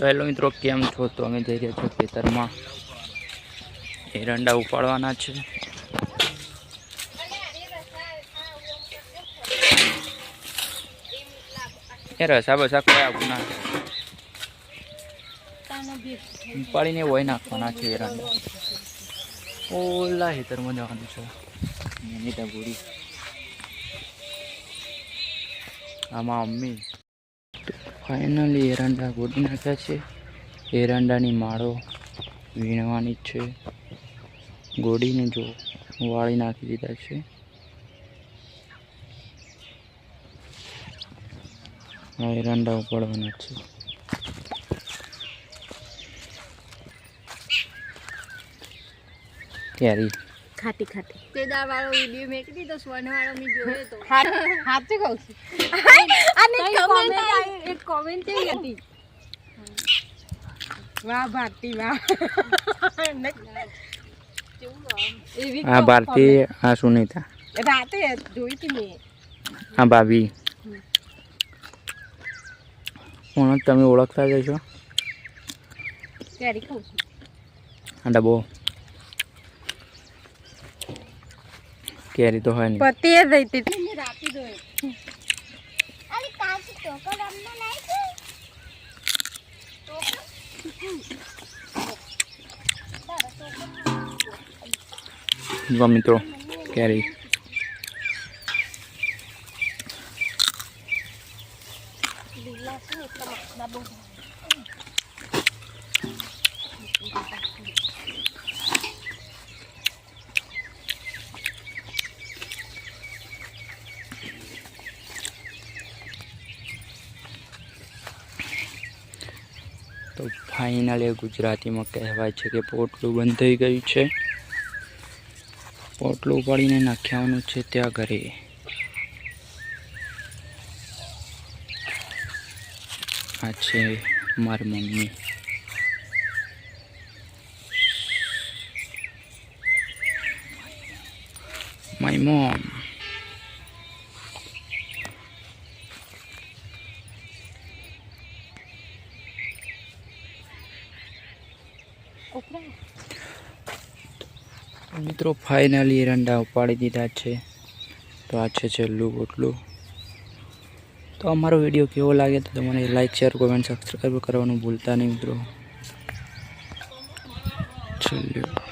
તો હેલો મિત્રો, કેમ છો? તો અમે જઈ રહ્યા છીએ ખેતરમાં. એરંડા ઉપાડવાના છે. એ રસા બસા કોઈ આવું ઉપાડીને વહી નાખવાના છે એરંડા ઓલા ખેતરમાં જવાનું છે. એની ટબુરી આમાં મમ્મી ફાઇનલી એરંડા ગોડી નાખ્યા છે. એરંડાની માળો વીણવાની છે. ગોડીને જો વાળી નાખી દીધા છે. આ એરંડા ઉપાડવાના છે. કેરી. ખાટી ખાટી. તે દાળ વાળો વિડિયો મેં કીધી તો સ્વર્ણ વાળો મેં જોયો તો. સાચું કહું છું? અને comment આવી- એક કોમેન્ટ એવી હતી. વાહ ભારતી વાહ. એવી આ ભારતી આ સુનિતા. રાતે જોઈ હતી મેં. હા ભાભી. કોણ? તમે ઓળખતા જશો કેરી કહું છું? આ ડબ્બો કેરી તો હોય નહીં. પતિ રહી હતી. જો મિત્રો કેરી. તો ફાઇનલી ગુજરાતીમાં કહેવાય છે કે પોટલું બંધ થઈ ગયું છે. પોટલું ઉપાડીને નાખ્યાવાનું છે ત્યાં ઘરે. આ છે મારી મમ્મી. માય મોમ મિત્રો ફાઇનલી એરંડા ઉપાડી દીધા છે. તો આ છે છેલ્લું બોટલું તો અમારો વીડિયો કેવો લાગે તો તમને લાઈક શેર કોમેન્ટ સબસ્ક્રાઈબ કરવાનું ભૂલતા નહીં મિત્રો. છેલ્લું.